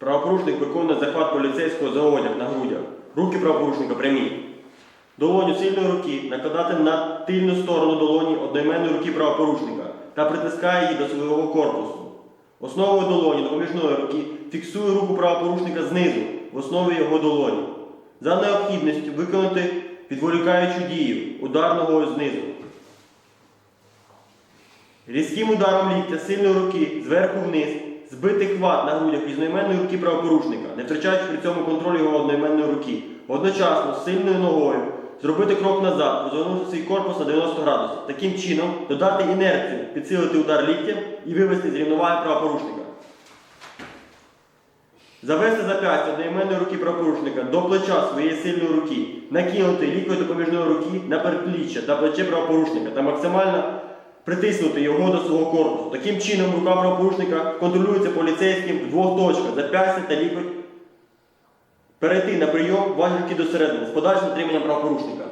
Правопорушник виконує захват поліцейського за одяг на грудях. Руки правопорушника прямі. Долоню сильної руки накладати на тильну сторону долоні одноіменної руки правопорушника та притискає її до свого корпусу. Основою долоні допоміжної руки фіксує руку правопорушника знизу, в основі його долоні. За необхідністю виконати відволікаючу дію удар ногою знизу. Різким ударом ліктя сильної руки зверху вниз збити хват на грудях різноіменної руки правопорушника, не втрачаючи при цьому контроль його одноіменної руки. Одночасно сильною ногою зробити крок назад, розвернути свій корпус на 90 градусів. Таким чином додати інерцію, підсилити удар ліктям і вивести з рівноваги правопорушника. Завести зап'ястя одноіменної руки правопорушника до плеча своєї сильної руки, накинути лікою допоміжної руки на передпліччя та плече правопорушника та максимально притиснути його до свого корпусу. Таким чином рука правопорушника контролюється поліцейським в двох точках зап'ястя та лікоть. Перейти на прийом, ваші руки до середини з подальшим триманням правопорушника.